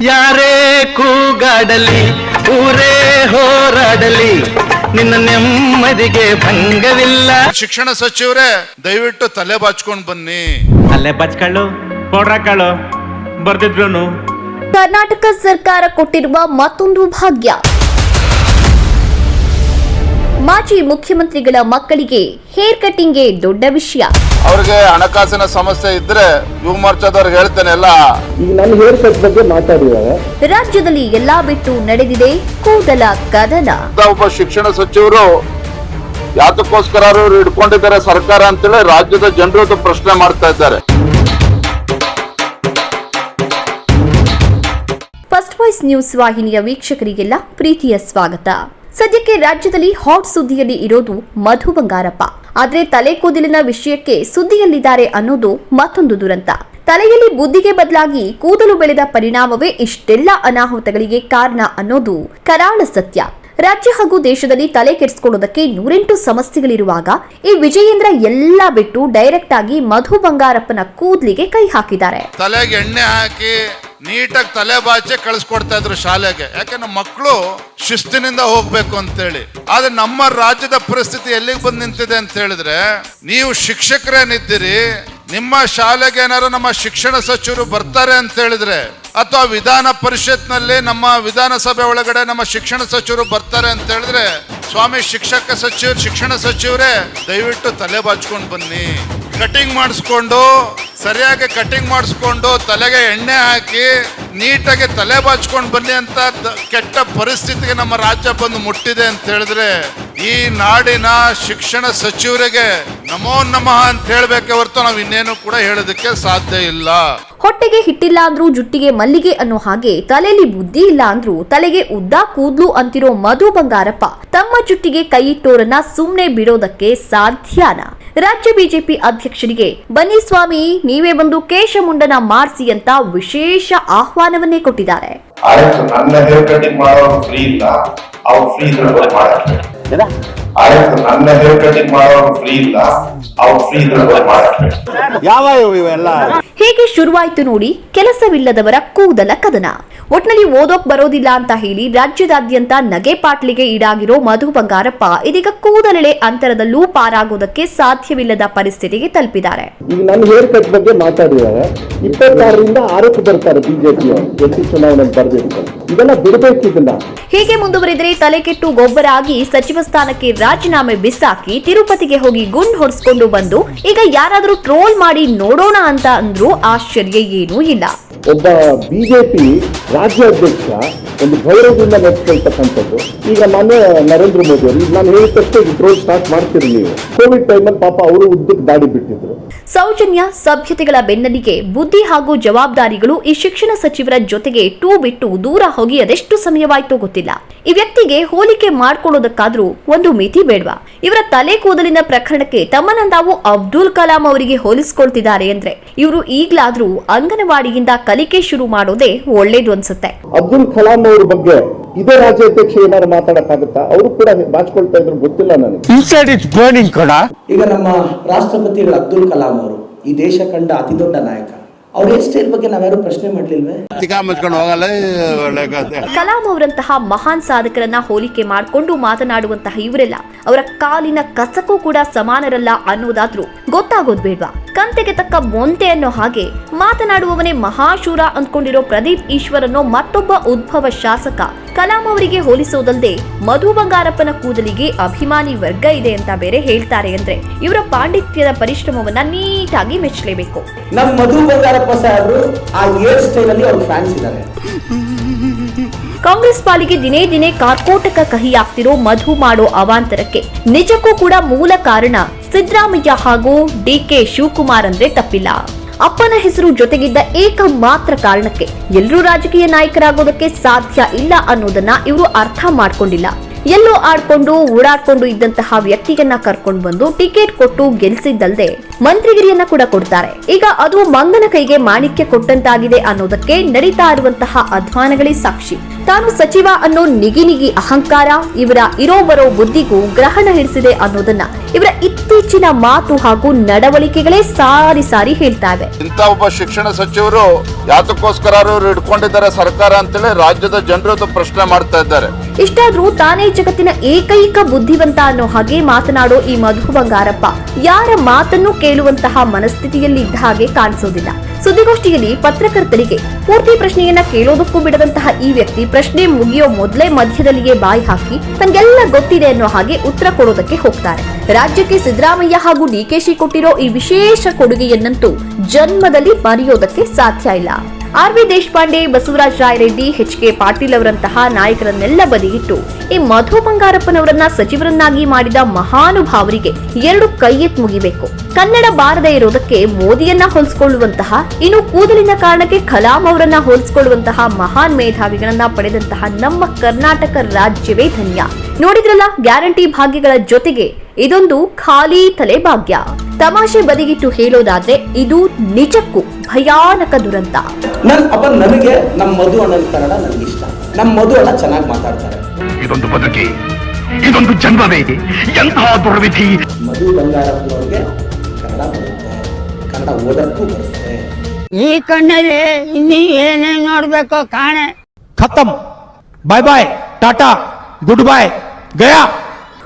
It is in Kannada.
ಯಾರೇ ಕೂಗಾಡಲಿ ಊರೇ ಹೋರಾಡಲಿ ನಿನ್ನ ನೆಮ್ಮದಿಗೆ ಭಂಗವಿಲ್ಲ. ಶಿಕ್ಷಣ ಸಚಿವರೇ ದಯವಿಟ್ಟು ತಲೆ ಬಾಚ್ಕೊಂಡು ಬನ್ನಿ. ತಲೆ ಬಚ್ಕಳ್ಳು ಕೊಡ್ರಕಳು ಬರ್ದಿದ್ರು ಕರ್ನಾಟಕ ಸರ್ಕಾರ ಕೊಟ್ಟಿರುವ ಮತ್ತೊಂದು ಭಾಗ್ಯ. ಮಾಜಿ ಮುಖ್ಯಮಂತ್ರಿಗಳ ಮಕ್ಕಳಿಗೆ ಹೇರ್ ಕಟಿಂಗ್ ದೊಡ್ಡ ವಿಷಯ. ಅವ್ರಿಗೆ ಹಣಕಾಸಿನ ಸಮಸ್ಯೆ ಇದ್ರೆ ಯುವ ಮೋರ್ಚಾದವ್ರಿಗೆ ಹೇಳ್ತೇನೆ ಎಲ್ಲ. ಈಗ ನನ್ನ ಹೇರ್ ಬಗ್ಗೆ ಮಾತಾಡಿದ್ದಾರೆ ರಾಜ್ಯದಲ್ಲಿ ಎಲ್ಲಾ ಬಿಟ್ಟು ನಡೆದಿದೆ ಕೂದಲ ಕದನ. ಒಬ್ಬ ಶಿಕ್ಷಣ ಸಚಿವರು ಯಾತಕ್ಕೋಸ್ಕರ ಅವ್ರು ಹಿಡ್ಕೊಂಡಿದ್ದಾರೆ ಸರ್ಕಾರ ಅಂತೇಳಿ ರಾಜ್ಯದ ಜನರು ಪ್ರಶ್ನೆ ಮಾಡ್ತಾ ಇದ್ದಾರೆ. ಫಸ್ಟ್ ವಾಯ್ಸ್ ನ್ಯೂಸ್ ವಾಹಿನಿಯ ವೀಕ್ಷಕರಿಗೆಲ್ಲ ಪ್ರೀತಿಯ ಸ್ವಾಗತ. ಸದ್ಯಕ್ಕೆ ರಾಜ್ಯದಲ್ಲಿ ಹಾಟ್ ಸುದ್ದಿಯಲ್ಲಿ ಇರೋದು ಮಧು ಬಂಗಾರಪ್ಪ. ಆದ್ರೆ ತಲೆ ಕೂದಲಿನ ವಿಷಯಕ್ಕೆ ಸುದ್ದಿಯಲ್ಲಿದ್ದಾರೆ ಅನ್ನೋದು ಮತ್ತೊಂದು ದುರಂತ. ತಲೆಯಲ್ಲಿ ಬುದ್ಧಿಗೆ ಬದಲಾಗಿ ಕೂದಲು ಬೆಳೆದ ಪರಿಣಾಮವೇ ಇಷ್ಟೆಲ್ಲ ಅನಾಹುತಗಳಿಗೆ ಕಾರಣ ಅನ್ನೋದು ಕರಾಳ ಸತ್ಯ. ರಾಜ್ಯ ಹಾಗೂ ದೇಶದಲ್ಲಿ ತಲೆ ಕೆಡಿಸ್ಕೊಳ್ಳೋದಕ್ಕೆ ನೂರೆಂಟು ಸಮಸ್ಯೆಗಳಿರುವಾಗ ಈ ವಿಜಯೇಂದ್ರ ಎಲ್ಲ ಬಿಟ್ಟು ಡೈರೆಕ್ಟ್ ಆಗಿ ಮಧು ಬಂಗಾರಪ್ಪನ ಕೂದಲಿಗೆ ಕೈ ಹಾಕಿದ್ದಾರೆ. ತಲೆಗೆ ಎಣ್ಣೆ ಹಾಕಿ ನೀಟಾಗಿ ತಲೆ ಬಾಚೆ ಕಳಿಸ್ಕೊಡ್ತಾ ಇದ್ರು ಶಾಲೆಗೆ. ಯಾಕಂದ್ರೆ ಮಕ್ಕಳು ಶಿಸ್ತಿನಿಂದ ಹೋಗ್ಬೇಕು ಅಂತೇಳಿ. ಆದ್ರೆ ನಮ್ಮ ರಾಜ್ಯದ ಪರಿಸ್ಥಿತಿ ಎಲ್ಲಿಗೆ ಬಂದು ನಿಂತಿದೆ ಅಂತ ಹೇಳಿದ್ರೆ, ನೀವು ಶಿಕ್ಷಕರೇನಿದ್ದೀರಿ, ನಿಮ್ಮ ಶಾಲೆಗೆ ಏನಾರು ನಮ್ಮ ಶಿಕ್ಷಣ ಸಚಿವರು ಬರ್ತಾರೆ ಅಂತ ಹೇಳಿದ್ರೆ, ಅಥವಾ ವಿಧಾನ ಪರಿಷತ್ನಲ್ಲಿ ನಮ್ಮ ವಿಧಾನಸಭೆ ಒಳಗಡೆ ನಮ್ಮ ಶಿಕ್ಷಣ ಸಚಿವರು ಬರ್ತಾರೆ ಅಂತ ಹೇಳಿದ್ರೆ, ಸ್ವಾಮಿ ಶಿಕ್ಷಕ ಸಚಿವರು, ಶಿಕ್ಷಣ ಸಚಿವರೇ, ದಯವಿಟ್ಟು ತಲೆ ಬಾಚ್ಕೊಂಡು ಬನ್ನಿ. ಕಟಿಂಗ್ ಮಾಡಿಸ್ಕೊಂಡು, ಸರಿಯಾಗಿ ಕಟಿಂಗ್ ಮಾಡಿಸ್ಕೊಂಡು, ತಲೆಗೆ ಎಣ್ಣೆ ಹಾಕಿ ನೀಟಾಗಿ ತಲೆ ಬಾಚ್ಕೊಂಡು ಬನ್ನಿ ಅಂತ ಕೆಟ್ಟ ಪರಿಸ್ಥಿತಿಗೆ ನಮ್ಮ ರಾಜ್ಯ ಬಂದು ಮುಟ್ಟಿದೆ ಅಂತ ಹೇಳಿದ್ರೆ ಈ ನಾಡಿನ ಶಿಕ್ಷಣ ಸಚಿವರಿಗೆ ನಮೋ ನಮಃ ಅಂತ ಹೇಳ್ಬೇಕೆ ಹೊರತು ನಾವು ಇನ್ನೇನು ಕೂಡ ಹೇಳೋದಕ್ಕೆ ಸಾಧ್ಯ ಇಲ್ಲ. ಹೊಟ್ಟೆಗೆ ಹಿಟ್ಟಿಲ್ಲ ಅಂದ್ರೂ ಜುಟ್ಟಿಗೆ ಮಲ್ಲಿಗೆ ಅನ್ನೋ ಹಾಗೆ ತಲೆಯಲ್ಲಿ ಬುದ್ಧಿ ಇಲ್ಲ ಅಂದ್ರೂ ತಲೆಗೆ ಉದ್ದ ಕೂದ್ಲು ಅಂತಿರೋ ಮಧು ಬಂಗಾರಪ್ಪ ತಮ್ಮ ಜುಟ್ಟಿಗೆ ಕೈಯಿಟ್ಟೋರನ್ನ ಸುಮ್ನೆ ಬಿಡೋದಕ್ಕೆ ಸಾಧ್ಯನಾ? ರಾಜ್ಯ ಬಿಜೆಪಿ ಅಧ್ಯಕ್ಷರಿಗೆ ಬನ್ನಿ ಸ್ವಾಮಿ ನೀವೇ ಬಂದು ಕೇಶಮುಂಡನ ಮಾರ್ಸಿ ಅಂತ ವಿಶೇಷ ಆಹ್ವಾನವನ್ನೇ ಕೊಟ್ಟಿದ್ದಾರೆ. ಆಯ್ತು ನನ್ನ ಹೇರ್ ಕಟಿಂಗ್ ಮಾಡೋರು ಫ್ರೀ ಇಲ್ಲ. ಅವ್ರು ಫ್ರೀ ಇದ್ರೆ ಬಂದ್ ಮಾಡಕ್ಕೆ ಆಯ್ತು ನನ್ನ ಹೇರ್ ಕಟಿಂಗ್ ಮಾಡೋರು ಫ್ರೀ ಇಲ್ಲ. ಅವ್ರು ಫ್ರೀ ಇದ್ರೆ ಬಂದ್ ಮಾಡಕ್ಕೆ ಹೇಗೆ ಶುರುವಾಯ್ತು ನೋಡಿ ಕೆಲಸವಿಲ್ಲದವರ ಕೂದಲ ಕದನ. ಒಟ್ನಲ್ಲಿ ಓದೋಕ್ ಬರೋದಿಲ್ಲ ಅಂತ ಹೇಳಿ ರಾಜ್ಯದಾದ್ಯಂತ ನಗೆ ಪಾಟ್ಲಿಗೆ ಈಡಾಗಿರೋ ಮಧು ಬಂಗಾರಪ್ಪ ಇದೀಗ ಕೂದಲೆಳೆ ಅಂತರದಲ್ಲೂ ಪಾರಾಗೋದಕ್ಕೆ ಸಾಧ್ಯವಿಲ್ಲದ ಪರಿಸ್ಥಿತಿಗೆ ತಲುಪಿದ್ದಾರೆ. ಈಗ ನನ್ನ ಹೇರ್ ಕಟ್ ಬಗ್ಗೆ ಮಾತಾಡಿದ್ದಾರೆ. ಇಪ್ಪತ್ತಾರರಿಂದ ಆರೋಪ ಬರ್ತಾರೆ ಬಿಜೆಪಿ ಚುನಾವಣೆ ಬರ್ದಿರ್ತಾರೆ ಇದೆಲ್ಲ ಬಿಡಬೇಕು ಇದನ್ನ ಹೀಗೆ ಮುಂದುವರಿದರೆ ತಲೆಕೆಟ್ಟು ಗೊಬ್ಬರ ಆಗಿ ಸಚಿವ ಸ್ಥಾನಕ್ಕೆ ರಾಜೀನಾಮೆ ಬಿಸಾಕಿ ತಿರುಪತಿಗೆ ಹೋಗಿ ಗುಂಡ್ ಹೊಡೆಸ್ಕೊಂಡು ಬಂದು ಈಗ ಯಾರಾದರೂ ಟ್ರೋಲ್ ಮಾಡಿ ನೋಡೋಣ ಅಂತ ಅಂದ್ರೂ ಆಶ್ಚರ್ಯ ಏನೂ ಇಲ್ಲ. ಒಬ್ಬ ಬಿಜೆಪಿ ರಾಜ್ಯಾಧ್ಯಕ್ಷ ಒಂದು ಗೌರವದಿಂದ ನಡೆಸ್ಕೊಳ್ತಕ್ಕಂಥದ್ದು. ಈಗ ನಾನೇ ನರೇಂದ್ರ ಮೋದಿ ಅವರು ನಾನು ಹೇಳಿದ ತಕ್ಷಣ ಟ್ರೋಲ್ ಸ್ಟಾರ್ಟ್ ಮಾಡ್ತೀರಿ ನೀವು. ಕೋವಿಡ್ ಟೈಮಲ್ಲಿ ಪಾಪ ಅವರು ಉದ್ದಕ್ಕೆ ದಾಡಿ ಬಿಟ್ಟಿದ್ರು. ಸೌಜನ್ಯ ಸಭ್ಯತೆಗಳ ಬೆನ್ನಲ್ಲಿಗೆ ಬುದ್ಧಿ ಹಾಗೂ ಜವಾಬ್ದಾರಿಗಳು ಈ ಶಿಕ್ಷಣ ಸಚಿವರ ಜೊತೆಗೆ ಟೂ ಬಿಟ್ಟು ದೂರ ಹೋಗಿ ಅದೆಷ್ಟು ಸಮಯವಾಯ್ತೋ ಗೊತ್ತಿಲ್ಲ. ಈ ವ್ಯಕ್ತಿಗೆ ಹೋಲಿಕೆ ಮಾಡ್ಕೊಳ್ಳೋದಕ್ಕಾದ್ರೂ ಒಂದು ಮಿತಿ ಬೇಡ್ವಾ? ಇವರ ತಲೆ ಕೂದಲಿನ ಪ್ರಕರಣಕ್ಕೆ ತಮ್ಮನ್ನ ತಾವು ಅಬ್ದುಲ್ ಕಲಾಂ ಅವರಿಗೆ ಹೋಲಿಸ್ಕೊಳ್ತಿದ್ದಾರೆ ಅಂದ್ರೆ ಇವರು ಈಗ್ಲಾದ್ರೂ ಅಂಗನವಾಡಿಯಿಂದ ಕಲಿಕೆ ಶುರು ಮಾಡೋದೇ ಒಳ್ಳೇದು ಅನ್ಸುತ್ತೆ. ಅಬ್ದುಲ್ ಕಲಾಂ ಅವ್ರ ಬಗ್ಗೆ ಇದೇ ರಾಜ್ಯಾಧ್ಯಕ್ಷ ಏನಾದ್ರು ಮಾತಾಡಕ್ಕಾಗುತ್ತಾ? ಅವರು ಕೂಡ ಬಾಚ್ಕೊಳ್ತಾ ಇದ್ರು ಗೊತ್ತಿಲ್ಲ ನನಗೆ. ಈಗ ನಮ್ಮ ರಾಷ್ಟ್ರಪತಿಗಳು ಅಬ್ದುಲ್ ಕಲಾಂ ಅವರು ಈ ದೇಶ ಕಂಡ ಅತಿ ದೊಡ್ಡ ನಾಯಕ ಅವ್ರ ಬಗ್ಗೆ ನಾವ್ಯಾರು ಪ್ರಶ್ನೆ ಮಾಡ್ಲಿಲ್ವೇ? ಕಲಾಂ ಅವರಂತಹ ಮಹಾನ್ ಸಾಧಕರನ್ನ ಹೋಲಿಕೆ ಮಾಡಿಕೊಂಡು ಮಾತನಾಡುವಂತಹ ಇವರೆಲ್ಲ ಅವರ ಕಾಲಿನ ಕಸಕ್ಕೂ ಕೂಡ ಸಮಾನರಲ್ಲ ಅನ್ನೋದಾದ್ರೂ ಗೊತ್ತಾಗೋದ್ ಬೇಡ್ವಾ ಕಂತೆಗೆ ತಕ್ಕ ಮೊಂತೆ ಅನ್ನೋ ಹಾಗೆ ಮಾತನಾಡುವವನೇ ಮಹಾಶೂರ ಅಂದ್ಕೊಂಡಿರೋ ಪ್ರದೀಪ್ ಈಶ್ವರ್ ಮತ್ತೊಬ್ಬ ಉದ್ಭವ ಶಾಸಕ. ಕಲಾಂ ಅವರಿಗೆ ಹೋಲಿಸೋದಲ್ಲದೆ ಮಧು ಬಂಗಾರಪ್ಪನ ಕೂದಲಿಗೆ ಅಭಿಮಾನಿ ವರ್ಗ ಇದೆ ಅಂತ ಬೇರೆ ಹೇಳ್ತಾರೆ ಅಂದ್ರೆ ಇವರ ಪಾಂಡಿತ್ಯದ ಪರಿಶ್ರಮವನ್ನ ನೀಟಾಗಿ ಮೆಚ್ಚಲೇಬೇಕು. ನಮ್ಮ ಮಧು ಬಂಗಾರಪ್ಪ ಸಾಹೇಬರು ಆ ಏರ್ ಸ್ಟೈಲ್ ಅಲ್ಲಿ ಅವ್ರ ಫ್ಯಾನ್ಸ್ ಇದ್ದಾರೆ ಕಾಂಗ್ರೆಸ್ ಪಾಲಿಗೆ ದಿನೇ ದಿನೇ ಕಾರ್ಕೋಟಕ ಕಹಿಯಾಗ್ತಿರೋ ಮಧು ಮಾಡೋ ಅವಾಂತರಕ್ಕೆ. ನಿಜಕ್ಕೂ ಕೂಡ ಮೂಲ ಕಾರಣ ಸಿದ್ದರಾಮಯ್ಯ ಹಾಗೂ ಡಿಕೆ ಶಿವಕುಮಾರ್ ಅಂದ್ರೆ ತಪ್ಪಿಲ್ಲ. ಅಪ್ಪನ ಹೆಸರು ಜೊತೆಗಿದ್ದ ಏಕ ಮಾತ್ರ ಕಾರಣಕ್ಕೆ ಎಲ್ಲರೂ ರಾಜಕೀಯ ನಾಯಕರಾಗೋದಕ್ಕೆ ಸಾಧ್ಯ ಇಲ್ಲ ಅನ್ನೋದನ್ನ ಇವರು ಅರ್ಥ ಮಾಡ್ಕೊಂಡಿಲ್ಲ. ಎಲ್ಲೋ ಆಡ್ಕೊಂಡು, ಓಡಾಡ್ಕೊಂಡು ಇದ್ದಂತಹ ವ್ಯಕ್ತಿಯನ್ನ ಕರ್ಕೊಂಡು ಬಂದು ಟಿಕೆಟ್ ಕೊಟ್ಟು ಗೆಲ್ಸಿದ್ದಲ್ದೆ ಮಂತ್ರಿಗಿರಿಯನ್ನ ಕೂಡ ಕೊಡ್ತಾರೆ. ಈಗ ಅದು ಮಂಗನ ಕೈಗೆ ಮಾಣಿಕ್ಯ ಕೊಟ್ಟಂತಾಗಿದೆ ಅನ್ನೋದಕ್ಕೆ ನಡೀತಾ ಇರುವಂತಹ ಅಧ್ವಾನಗಳೇ ಸಾಕ್ಷಿ. ತಾನು ಸಚಿವ ಅನ್ನೋ ನಿಗಿ ನಿಗಿ ಅಹಂಕಾರ ಇವರ ಇರೋ ಬರೋ ಬುದ್ಧಿಗೂ ಗ್ರಹಣ ಹಿಡಿಸಿದೆ ಅನ್ನೋದನ್ನ ಇವರ ಇತ್ತೀಚಿನ ಮಾತು ಹಾಗೂ ನಡವಳಿಕೆಗಳೇ ಸಾರಿ ಸಾರಿ ಹೇಳ್ತಾ ಇವೆ. ಇಂಥ ಒಬ್ಬ ಶಿಕ್ಷಣ ಸಚಿವರು ಯಾತಕ್ಕೋಸ್ಕರ ಇಟ್ಕೊಂಡಿದ್ದಾರೆ ಹಿಡ್ಕೊಂಡಿದ್ದಾರೆ ಸರ್ಕಾರ ಅಂತೇಳಿ ರಾಜ್ಯದ ಜನರು ಅದು ಪ್ರಶ್ನೆ ಮಾಡ್ತಾ ಇದ್ದಾರೆ. ಇಷ್ಟಾದ್ರೂ ತಾನೇ ಜಗತ್ತಿನ ಏಕೈಕ ಬುದ್ಧಿವಂತ ಅನ್ನೋ ಹಾಗೆ ಮಾತನಾಡೋ ಈ ಮಧು ಬಂಗಾರಪ್ಪ ಯಾರ ಮಾತನ್ನು ಕೇಳುವಂತಹ ಮನಸ್ಥಿತಿಯಲ್ಲಿ ಇದ್ದ ಹಾಗೆ ಕಾಣಿಸೋದಿಲ್ಲ. ಸುದ್ದಿಗೋಷ್ಠಿಯಲ್ಲಿ ಪತ್ರಕರ್ತರಿಗೆ ಪೂರ್ತಿ ಪ್ರಶ್ನೆಯನ್ನ ಕೇಳೋದಕ್ಕೂ ಬಿಡದಂತಹ ಈ ವ್ಯಕ್ತಿ ಪ್ರಶ್ನೆ ಮುಗಿಯೋ ಮೊದಲೇ ಮಧ್ಯದಲ್ಲಿಯೇ ಬಾಯಿ ಹಾಕಿ ತನ್ಗೆಲ್ಲ ಗೊತ್ತಿದೆ ಅನ್ನೋ ಹಾಗೆ ಉತ್ತರ ಕೊಡೋದಕ್ಕೆ ಹೋಗ್ತಾರೆ. ರಾಜ್ಯಕ್ಕೆ ಸಿದ್ದರಾಮಯ್ಯ ಹಾಗೂ ಡಿಕೆಶಿ ಕೊಟ್ಟಿರೋ ಈ ವಿಶೇಷ ಕೊಡುಗೆಯನ್ನಂತೂ ಜನ್ಮದಲ್ಲಿ ಮರೆಯೋದಕ್ಕೆ ಸಾಧ್ಯ ಇಲ್ಲ. R V Deshpande, Basavaraj Rayareddy H K Patil ಅವರಂತಹ ನಾಯಕರನ್ನೆಲ್ಲ ಬದಿಗಿಟ್ಟು ಈ ಮಧು ಬಂಗಾರಪ್ಪನವರನ್ನ ಸಚಿವರನ್ನಾಗಿ ಮಾಡಿದ ಮಹಾನುಭಾವರಿಗೆ ಎರಡು ಕೈ ಮುಗಿಬೇಕು. ಕನ್ನಡ ಬಾರದೇ ಇರೋದಕ್ಕೆ ಮೋದಿಯನ್ನ ಹೋಲಿಸಿಕೊಳ್ಳುವಂತಹ, ಇನ್ನು ಕೂದಲಿನ ಕಾರಣಕ್ಕೆ ಕಲಾಂ ಅವರನ್ನ ಹೋಲಿಸಿಕೊಳ್ಳುವಂತಹ ಮಹಾನ್ ಮೇಧಾವಿಗಳನ್ನ ಪಡೆದಂತಹ ನಮ್ಮ ಕರ್ನಾಟಕ ರಾಜ್ಯವೇ ಧನ್ಯ. ನೋಡಿದ್ರಲ್ಲ, ಗ್ಯಾರಂಟಿ ಭಾಗ್ಯಗಳ ಜೊತೆಗೆ ಇದೊಂದು ಖಾಲಿ ತಲೆಭಾಗ್ಯ. ತಮಾಷೆ ಬದಿಗಿಟ್ಟು ಹೇಳೋದಾದ್ರೆ ಇದು ನಿಜಕ್ಕೂ ಭಯಾನಕ ದುರಂತ. ನಮಗೆ ಅಪ್ಪ ನಮ್ಮ ಮಧು ಅಣ್ಣ ಕನ್ನಡ ನನಗೆ ಇಷ್ಟ. ನಮ್ಮ ಮಧು ಅಣ್ಣ ಚೆನ್ನಾಗಿ ಮಾತಾಡ್ತಾರೆ. ಇದೊಂದು ಬದುಕಿ ಇದೊಂದು ಜನ್ಮವೇ ಎಂತಹ ದುರ್ವಿಧಿ. ಮಧು ಬಂಗಾರಪ್ಪನವ್ರಿಗೆ ಕನ್ನಡ ಬರುತ್ತೆ ಕನ್ನಡ ಓದಕ್ಕೂ ಬರುತ್ತೆ. ಈ ಕಣ್ಣಲ್ಲಿ ಇನ್ನಿ ಏನೇ ನೋಡ್ಬೇಕೋ ಕಾಣೆ. ಖತಮ್. Bye bye tata good bye Gaya